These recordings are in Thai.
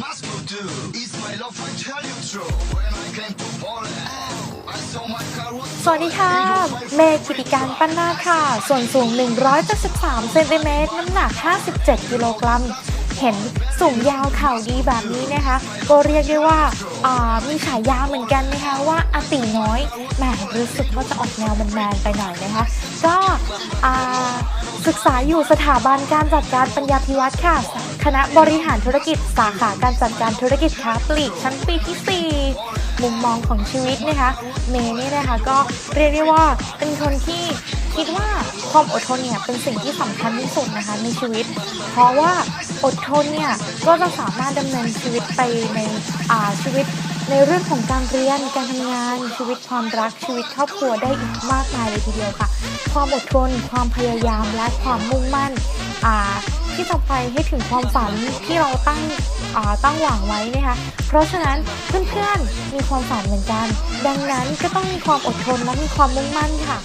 must do is my love I tell you true. When I came to Poland, I saw my car was สวัสดีค่ะ เมย์กิติการปั้นนาคค่ะ ส่วนสูง 173 เซนติเมตร น้ำหนัก 57 กิโลกรัม เห็นสูงยาวเข่าดีแบบนี้นะคะ ก็เรียกได้ว่าามีฉายาเหมือนกันนะคะว่าอาติน้อยแหมรู้สึกว่าจะออกแนวแมนๆไปหน่อยนะคะ ก็ศึกษาอยู่สถาบันการจัดการปัญญาพิวัตรค่ะ คณะบริหารธุรกิจสาขาการจัดการธุรกิจค้าปลีกชั้นปีที่ 4 มุมมองของชีวิตนะคะ เมย์นี่นะคะก็เรียกได้ว่าเป็นคนที่คิดว่าความอดทนเนี่ยเป็นสิ่งที่สำคัญที่สุดนะคะในชีวิต เพราะว่าอดทนเนี่ยก็จะสามารถดำเนินชีวิตไปในอ่าชีวิตในเรื่องของการเรียน การทำงาน ชีวิตความรัก ชีวิตครอบครัวได้อีกมากมายเลยทีเดียวค่ะ ความอดทน ความพยายาม และความมุ่งมั่น อ่า ที่จะไปให้ถึงความฝันที่เราตั้งตั้งหวังไว้นะคะ เพราะฉะนั้นเพื่อนๆมีความฝันเหมือนกัน ดังนั้นก็ต้องมีความอดทนและมีความมุ่งมั่นค่ะ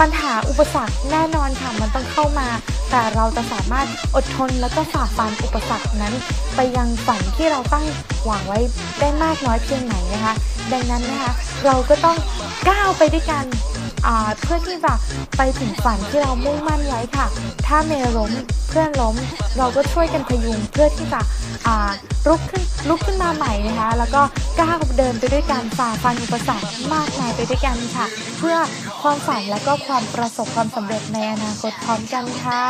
ปัญหาอุปสรรคแน่นอนค่ะมันต้องเข้ามา แต่เราจะสามารถอดทนแล้วก็ฝ่าฟันอุปสรรคนั้น ไปยังฝันที่เราตั้งหวังไว้ได้มากน้อยเพียงไหนนะคะ ดังนั้นนะคะเราก็ต้องก้าวไปด้วยกัน เพื่อที่จะไปถึงฝันที่เรามุ่งมั่นไว้ค่ะ ถ้าเมย์ล้มเพื่อนล้ม เราก็ช่วยกันพยุงเพื่อที่จะลุกขึ้นลุกขึ้นมาใหม่นะคะ แล้วก็ก้าวเดินไปด้วยกันฝ่าฟันอุปสรรคมากมายไปด้วยกันค่ะ เพื่อความฝันและก็ความประสบความสำเร็จในอนาคตพร้อมกันค่ะ